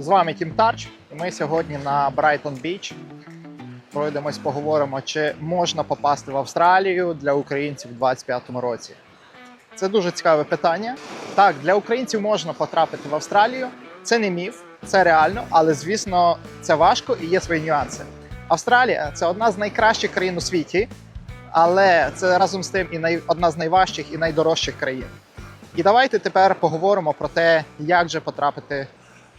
З вами Тім Тарч. Ми сьогодні на Брайтон Біч. Пройдемось, поговоримо, чи можна попасти в Австралію для українців у 2025 році. Це дуже цікаве питання. Так, для українців можна потрапити в Австралію. Це не міф, це реально, але звісно, це важко і є свої нюанси. Австралія це одна з найкращих країн у світі, але це разом з тим і най... одна з найважчих і найдорожчих країн. І давайте тепер поговоримо про те, як же потрапити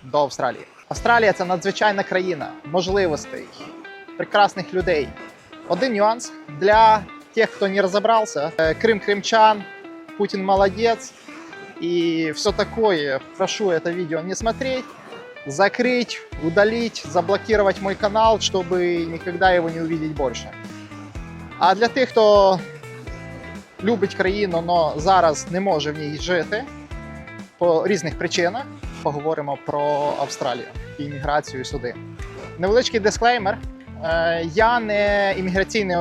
до Австралії. Австралія це надзвичайна країна можливостей, прекрасних людей. Один нюанс для тих, хто не розібрався: Е, Крим кримчан, Путин молодец и все такое. Прошу это видео не смотреть, закрыть, удалить, заблокировать мой канал, чтобы никогда его не увидеть больше. А для тих, хто любить країну, але зараз не може в ній жити по різних причинах, Поговоримо про Австралію і імміграцію сюди. Невеличкий дисклеймер: Е, я не імміграційний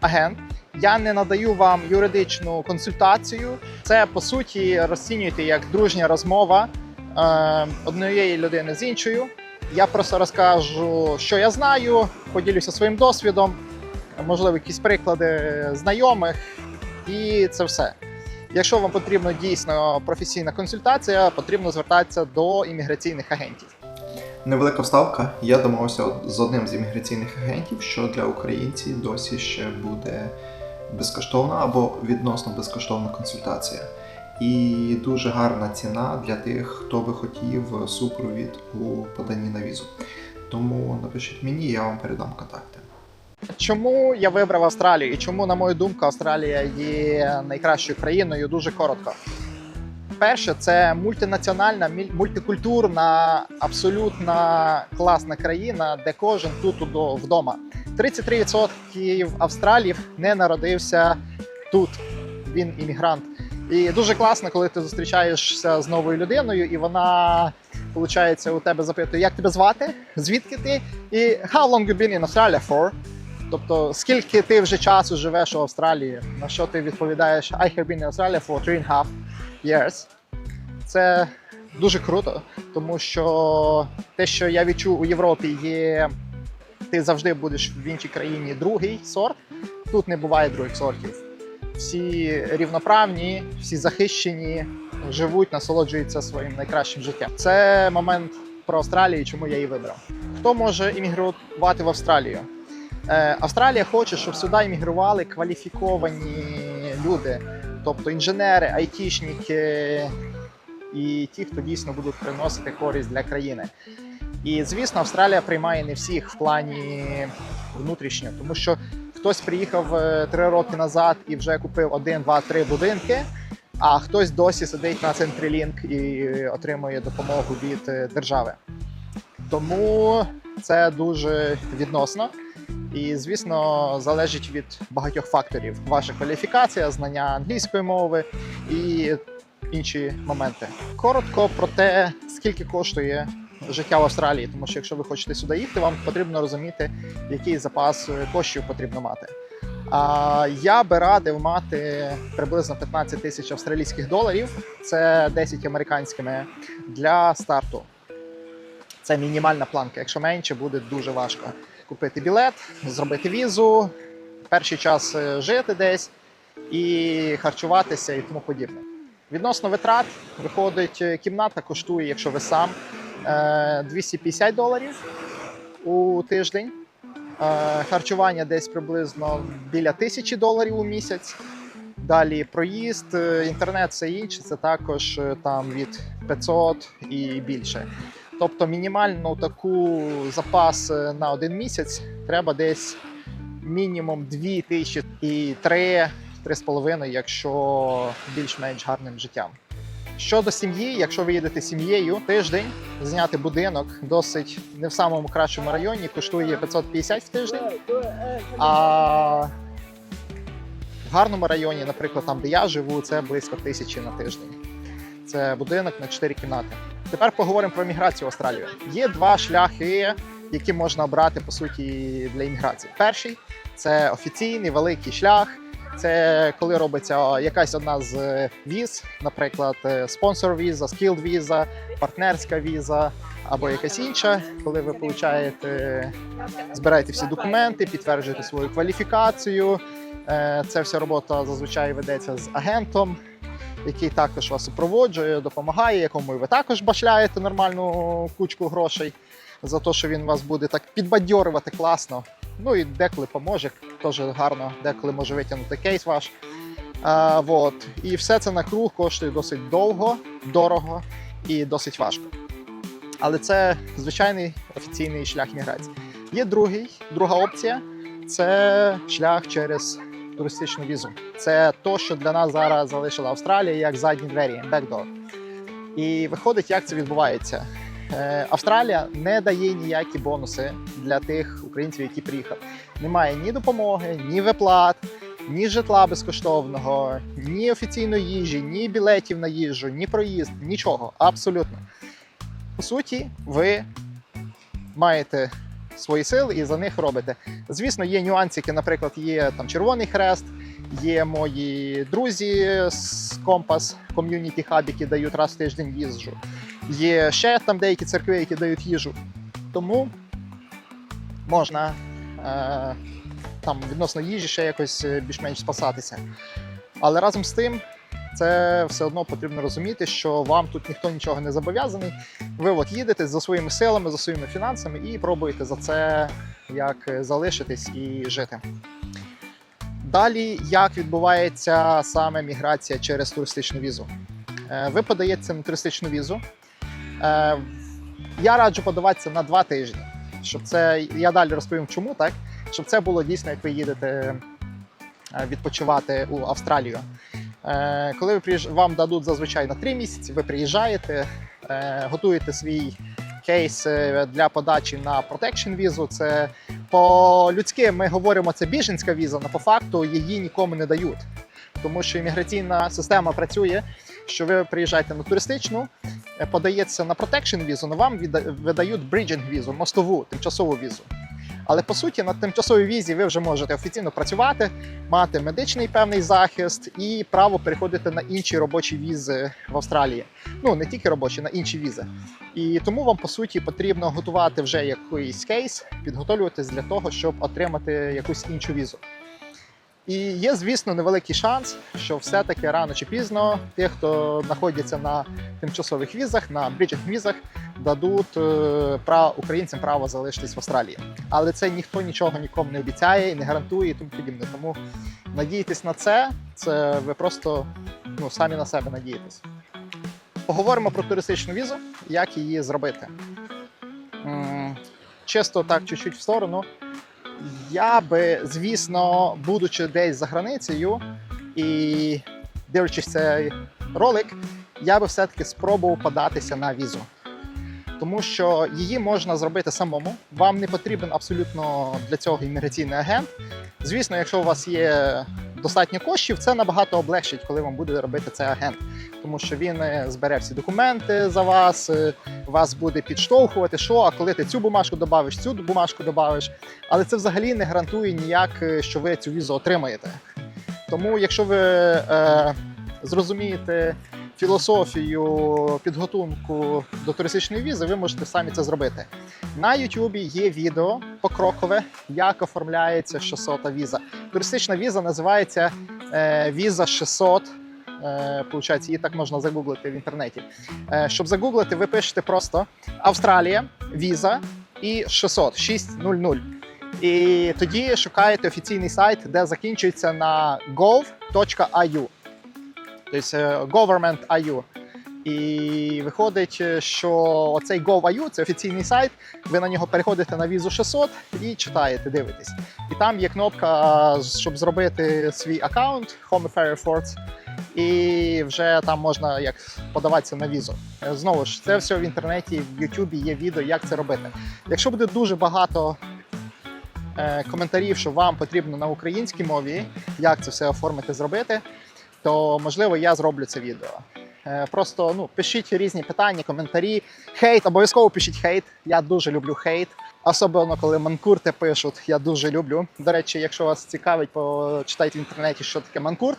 агент. Я не надаю вам юридичну консультацію. Це по суті розцінюйте як дружня розмова е, однієї людини з іншою. Я просто розкажу, що я знаю, поділюся своїм досвідом, можливо, якісь приклади знайомих, і це все. Якщо вам потрібна дійсно професійна консультація, потрібно звертатися до імміграційних агентів. Невелика вставка. Я домовився з одним з імміграційних агентів, що для українців досі ще буде безкоштовна або відносно безкоштовна консультація. І дуже гарна ціна для тих, хто би хотів супровід у поданні на візу. Тому напишіть мені, я вам передам контакти. Чому я вибрав Австралію і чому, на мою думку, Австралія є найкращою країною? Дуже коротко. Перше, це мультинаціональна, мультикультурна, абсолютно класна країна, де кожен тут вдома. 33% австралів не народився тут. Він іммігрант. І дуже класно, коли ти зустрічаєшся з новою людиною, і вона, виходить, у тебе запитує, як тебе звати, звідки ти, і how long you been in Australia for? Тобто, скільки ти вже часу живеш у Австралії, на що ти відповідаєш I have been in Australia for three and a half years. Це дуже круто, тому що те, що я відчув у Європі, є ти завжди будеш в іншій країні другий сорт. Тут не буває других сортів. Всі рівноправні, всі захищені, живуть, насолоджуються своїм найкращим життям. Це момент про Австралію, чому я її вибрав. Хто може іммігрувати в Австралію? Е, Австралія хоче, щоб сюди іммігрували кваліфіковані люди, тобто інженери, айтішники і ті, хто дійсно будуть приносити користь для країни. І звісно, Австралія приймає не всіх в плані внутрішньо, тому що хтось приїхав е, три роки назад і вже купив один, два, три будинки. А хтось досі сидить на Центрілінк і отримує допомогу від е, держави. Тому це дуже відносно. І, звісно, залежить від багатьох факторів: ваша кваліфікація, знання англійської мови і інші моменти. Коротко про те, скільки коштує життя в Австралії, тому що якщо ви хочете сюди їхати, вам потрібно розуміти, який запас коштів потрібно мати. А я би радив мати приблизно 15 тисяч австралійських доларів, це 10 американськими для старту. Це мінімальна планка. Якщо менше, буде дуже важко купити білет, зробити візу, перший час е, жити десь і харчуватися і тому подібне. Відносно витрат, виходить, е, кімната коштує, якщо ви сам, е, 250 доларів у тиждень. Е, Харчування десь приблизно біля тисячі доларів у місяць. Далі проїзд, е, інтернет, все інше, це також е, там від 500 і більше. Тобто мінімальну таку запас е, на один місяць треба десь мінімум 2 тисячі і 3 3,5, якщо більш-менш гарним життям. Щодо сім'ї, якщо ви їдете сім'єю, тиждень зняти будинок досить не в самому кращому районі, коштує 550 в тиждень. А в гарному районі, наприклад, там, де я живу, це близько тисячі на тиждень. Це будинок на 4 кімнати. Тепер поговоримо про міграцію в Австралію. Є два шляхи, які можна обрати по суті для імміграції. Перший це офіційний великий шлях. Це коли робиться якась одна з віз, наприклад, е, спонсор віза, скілд віза, партнерська віза або якась інша, коли ви получаєте, збираєте всі документи, підтверджуєте свою кваліфікацію. Е, Це вся робота зазвичай ведеться з агентом, який також вас супроводжує, допомагає, якому ви також башляєте нормальну кучку грошей за те, що він вас буде так підбадьорювати класно. Ну і деколи поможе, теж гарно, деколи може витягнути кейс ваш. А, вот. І все це на круг коштує досить довго, дорого і досить важко. Але це звичайний офіційний шлях міграції. Є другий, друга опція це шлях через туристичну візу. Це то, що для нас зараз залишила Австралія як задні двері, backdoor. І виходить, як це відбувається. Е, Австралія не дає ніякі бонуси для тих українців, які приїхали. Немає ні допомоги, ні виплат, ні житла безкоштовного, ні офіційної їжі, ні білетів на їжу, ні проїзд, нічого. Абсолютно. По суті, ви маєте свої сили і за них робите. Звісно, є нюансики, наприклад, є там Червоний Хрест, є мої друзі з Компас ком'юніті хаб, які дають раз в тиждень їжу. Є ще там деякі церкви, які дають їжу. Тому можна е, там відносно їжі ще якось е, більш-менш спасатися. Але разом з тим, це все одно потрібно розуміти, що вам тут ніхто нічого не зобов'язаний. Ви от їдете за своїми силами, за своїми фінансами і пробуєте за це як залишитись і жити. Далі, як відбувається саме міграція через туристичну візу? Е, Ви подаєтеся на туристичну візу. Е, Я раджу подаватися на два тижні, щоб це я далі розповім, чому так, щоб це було дійсно, як ви їдете е, відпочивати у Австралію. Е, Коли ви вам дадуть зазвичай на три місяці, ви приїжджаєте, е, готуєте свій кейс е, для подачі на протекшн візу. Це по-людськи ми говоримо, це біженська віза, але по факту її нікому не дають. Тому що імміграційна система працює, що ви приїжджаєте на туристичну, подається на протекшн візу, але вам видають бриджинг візу, мостову, тимчасову візу. Але по суті на тимчасовій візі ви вже можете офіційно працювати, мати медичний певний захист і право переходити на інші робочі візи в Австралії. Ну не тільки робочі, на інші візи. І тому вам по суті потрібно готувати вже якийсь кейс, підготовлюватись для того, щоб отримати якусь іншу візу. І є, звісно, невеликий шанс, що все-таки рано чи пізно тих, хто знаходяться на тимчасових візах, на бріджинг візах, дадуть е, право українцям право залишитись в Австралії. Але це ніхто нічого нікому не обіцяє і не гарантує і тому подібне. Тому надіятись на це, це ви просто ну, самі на себе надієтесь. Поговоримо про туристичну візу, як її зробити. Чисто так, чуть-чуть в сторону. Я би, звісно, будучи десь за границею і дивлячись цей ролик, я би все-таки спробував податися на візу. Тому що її можна зробити самому. Вам не потрібен абсолютно для цього імміграційний агент. Звісно, якщо у вас є достатньо коштів, це набагато облегшить, коли вам буде робити цей агент. Тому що він е, збере всі документи за вас, е, вас буде підштовхувати, що а коли ти цю бумажку додавиш, цю бумажку додавиш. Але це взагалі не гарантує ніяк, е, що ви цю візу отримаєте. Тому, якщо ви е, зрозумієте філософію підготунку до туристичної візи, ви можете самі це зробити. На Ютубі є відео покрокове, як оформляється 600 віза. Туристична віза називається е, віза 600. Е, Получається, її так можна загуглити в інтернеті. Е, щоб загуглити, ви пишете просто Австралія, віза і 600, 600. І тоді шукаєте офіційний сайт, де закінчується на gov.au. Тобто е, government.au. І виходить, е, що оцей gov.au – це офіційний сайт. Ви на нього переходите на візу 600 і читаєте, дивитесь. І там є кнопка, щоб зробити свій аккаунт Home Affairs Force, і вже там можна як подаватися на візу. Е, Знову ж, це все в інтернеті, в Ютубі є відео, як це робити. Якщо буде дуже багато е, коментарів, що вам потрібно на українській мові, як це все оформити, зробити, то можливо я зроблю це відео. Е, Просто ну, пишіть різні питання, коментарі. Хейт, обов'язково пишіть хейт. Я дуже люблю хейт. Особливо, коли манкурти пишуть, я дуже люблю. До речі, якщо вас цікавить, почитайте в інтернеті, що таке манкурт,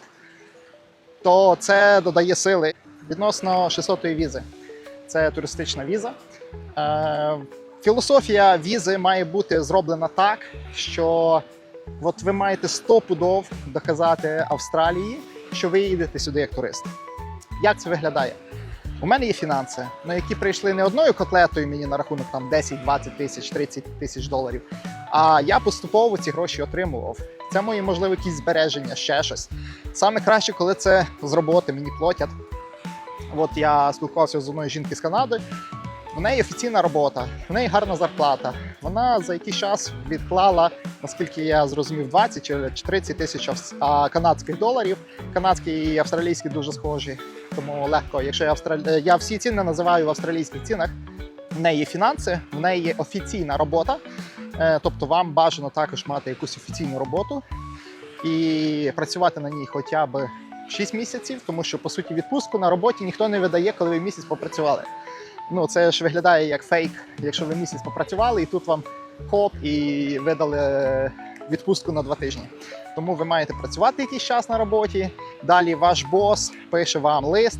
то це додає сили відносно 600-ї візи. Це туристична віза. Е, філософія візи має бути зроблена так, що от ви маєте стопудов доказати Австралії, що ви їдете сюди як турист. Як це виглядає? У мене є фінанси, на які прийшли не одною котлетою мені на рахунок там 10, 20 тисяч, 30 тисяч доларів. А я поступово ці гроші отримував. Це мої, можливо, якісь збереження, ще щось. Саме краще, коли це з роботи мені платять. От я спілкувався з одною жінки з Канади. В неї офіційна робота, в неї гарна зарплата. Вона за якийсь час відклала, наскільки я зрозумів, 20 чи 30 тисяч канадських доларів. Канадські і австралійські дуже схожі, тому легко. Якщо я австраль... е, я всі ціни називаю в австралійських цінах. В неї є фінанси, в неї є офіційна робота. Е, Тобто вам бажано також мати якусь офіційну роботу і працювати на ній хоча б 6 місяців, тому що по суті відпустку на роботі ніхто не видає, коли ви місяць попрацювали. Ну це ж виглядає як фейк, якщо ви місяць попрацювали, і тут вам хоп, і видали е, відпустку на два тижні. Тому ви маєте працювати якийсь час на роботі. Далі ваш бос пише вам лист,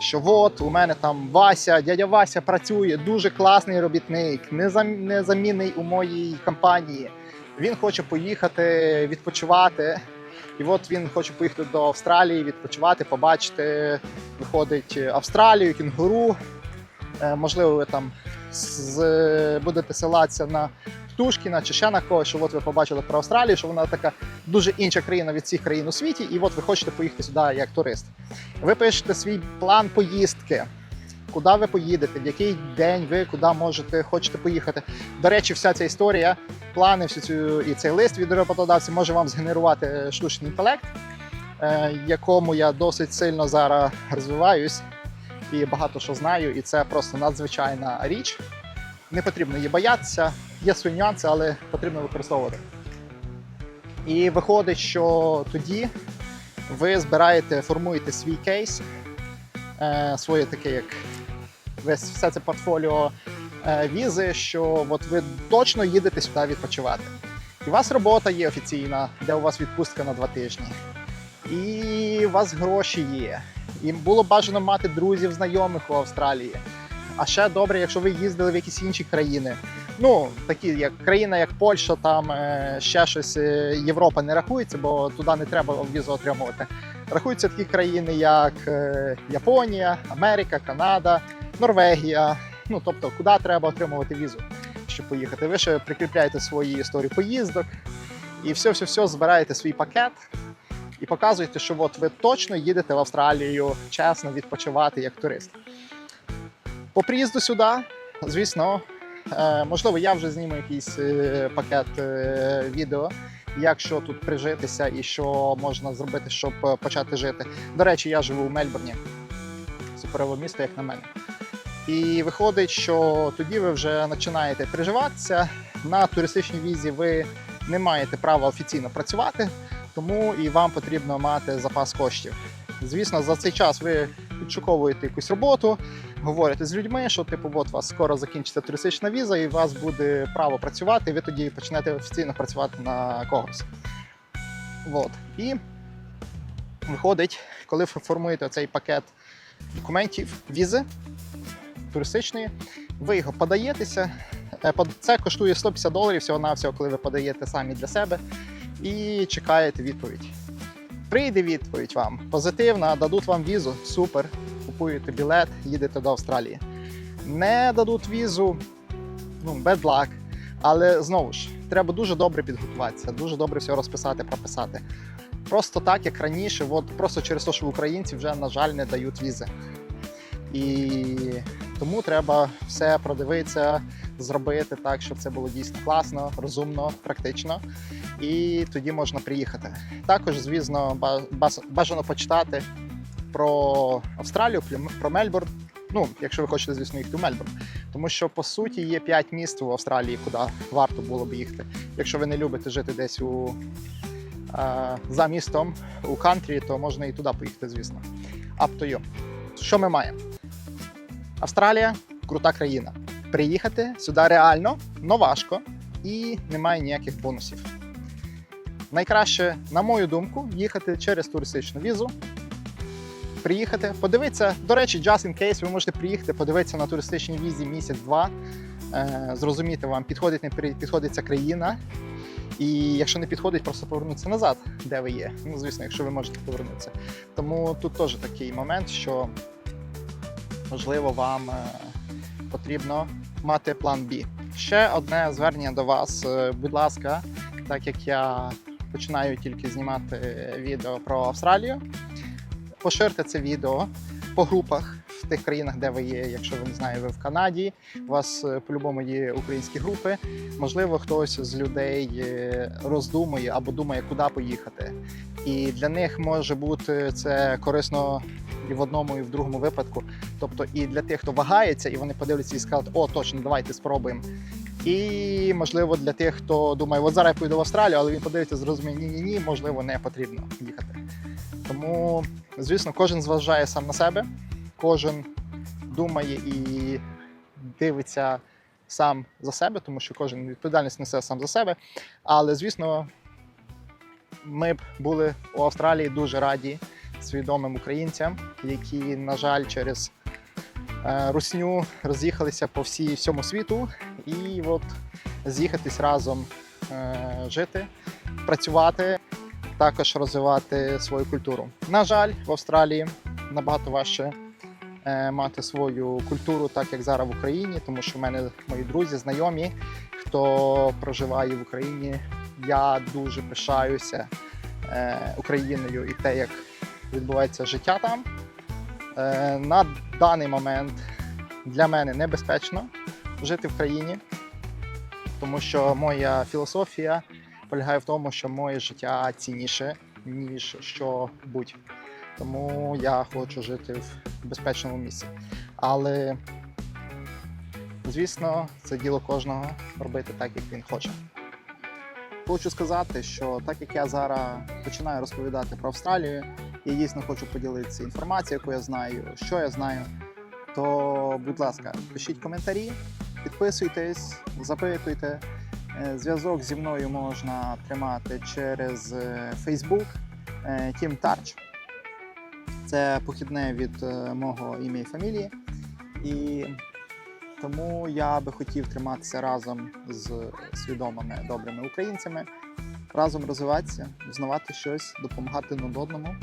що от у мене там Вася, дядя Вася працює, дуже класний робітник, незам- незамінний у моїй компанії. Він хоче поїхати відпочивати. І от він хоче поїхати до Австралії, відпочивати, побачити, виходить Австралію, кінгуру. Е, Можливо, ви там з, будете ссилатися на Птушкіна чи ще на когось, що от ви побачили про Австралію, що вона така дуже інша країна від всіх країн у світі, і от ви хочете поїхати сюди як турист. Ви пишете свій план поїздки. Куди ви поїдете, в який день ви куди можете хочете поїхати. До речі, вся ця історія, плани, всю цю і цей лист від роботодавця може вам згенерувати штучний інтелект, е, якому я досить сильно зараз розвиваюсь і багато що знаю, і це просто надзвичайна річ. Не потрібно її боятися, є свої нюанси, але потрібно використовувати. І виходить, що тоді ви збираєте, формуєте свій кейс, е, своє таке, як весь все це портфоліо е, візи, що от ви точно їдете сюди відпочивати. І у вас робота є офіційна, де у вас відпустка на два тижні. І у вас гроші є. І було бажано мати друзів, знайомих у Австралії. А ще добре, якщо ви їздили в якісь інші країни. Ну, такі як країна, як Польща, там е, ще щось е, Європа не рахується, бо туди не треба візу отримувати. Рахуються такі країни, як е, Японія, Америка, Канада, Норвегія. Ну тобто, куди треба отримувати візу, щоб поїхати. Ви ще прикріпляєте свої історії поїздок і все, все, все збираєте свій пакет і показуєте, що от ви точно їдете в Австралію чесно відпочивати як турист. По приїзду сюди, звісно, е, можливо, я вже зніму якийсь е, пакет е, відео, як що тут прижитися і що можна зробити, щоб почати жити. До речі, я живу у Мельбурні, суперове місто, як на мене. І виходить, що тоді ви вже починаєте приживатися. На туристичній візі ви не маєте права офіційно працювати, тому і вам потрібно мати запас коштів. Звісно, за цей час ви підшуковуєте якусь роботу, говорите з людьми, що типу, от вас скоро закінчиться туристична віза, і у вас буде право працювати, і ви тоді почнете офіційно працювати на когось. От. І виходить, коли ви формуєте цей пакет документів, візи туристичної, ви його подаєтеся. Е, Це коштує 150 доларів всього-навсього, коли ви подаєте самі для себе і чекаєте відповідь. Прийде відповідь вам позитивна, дадуть вам візу, супер. Купуєте білет, їдете до Австралії. Не дадуть візу, ну, bad luck. Але знову ж, треба дуже добре підготуватися, дуже добре все розписати, прописати. Просто так, як раніше, от просто через те, що українці вже, на жаль, не дають візи. І тому треба все продивитися, зробити так, щоб це було дійсно класно, розумно, практично. І тоді можна приїхати. Також, звісно, ба- бажано почитати про Австралію, про Мельбурн. Ну, якщо ви хочете, звісно, їхати в Мельбурн. Тому що по суті є 5 міст у Австралії, куди варто було б їхати. Якщо ви не любите жити десь у, е, за містом у кантрі, то можна і туди поїхати, звісно. Up to you. що ми маємо? Австралія крута країна. Приїхати сюди реально, но важко і немає ніяких бонусів. Найкраще, на мою думку, їхати через туристичну візу. Приїхати, подивитися. До речі, just in case, ви можете приїхати, подивитися на туристичній візі місяць-два, е, зрозуміти вам, підходить, не підходить ця країна. І якщо не підходить, просто повернутися назад, де ви є. Ну, звісно, якщо ви можете повернутися. Тому тут теж такий момент, що можливо вам е, потрібно мати план Б. Ще одне звернення до вас. Е, Будь ласка, так як я починаю тільки знімати відео про Австралію, поширте це відео по групах тих країнах, де ви є. Якщо ви не знаю, ви в Канаді, у вас е, по-любому є українські групи. Можливо, хтось з людей е, роздумує або думає, куди поїхати. І для них може бути це корисно і в одному, і в другому випадку. Тобто і для тих, хто вагається, і вони подивляться і скажуть, о, точно, давайте спробуємо. І можливо для тих, хто думає, от зараз я поїду в Австралію, але він подивиться, зрозуміє, ні, ні, ні, можливо, не потрібно їхати. Тому, звісно, кожен зважає сам на себе, кожен думає і дивиться сам за себе, тому що кожен відповідальність несе сам за себе. Але, звісно, ми б були у Австралії дуже раді свідомим українцям, які, на жаль, через е, русню роз'їхалися по всій всьому світу, і от з'їхатись разом е, жити, працювати, також розвивати свою культуру. На жаль, в Австралії набагато важче мати свою культуру, так як зараз в Україні, тому що в мене мої друзі, знайомі, хто проживає в Україні. Я дуже пишаюся е, Україною і те, як відбувається життя там. Е, на даний момент для мене небезпечно жити в країні, тому що моя філософія полягає в тому, що моє життя цінніше, ніж що будь. Тому я хочу жити в безпечному місці. Але, звісно, це діло кожного робити так, як він хоче. Хочу сказати, що так як я зараз починаю розповідати про Австралію, я дійсно хочу поділитися інформацією, яку я знаю, що я знаю. То, будь ласка, пишіть коментарі, підписуйтесь, запитуйте. Е, Зв'язок зі мною можна тримати через е, Facebook е, Team Tarch. Це похідне від е, мого ім'я і фамілії. І тому я би хотів триматися разом з свідомими добрими українцями, разом розвиватися, узнавати щось, допомагати один одному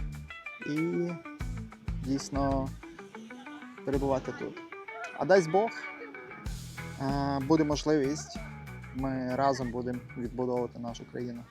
і дійсно перебувати тут. А дасть Бог, е, буде можливість, ми разом будемо відбудовувати нашу країну.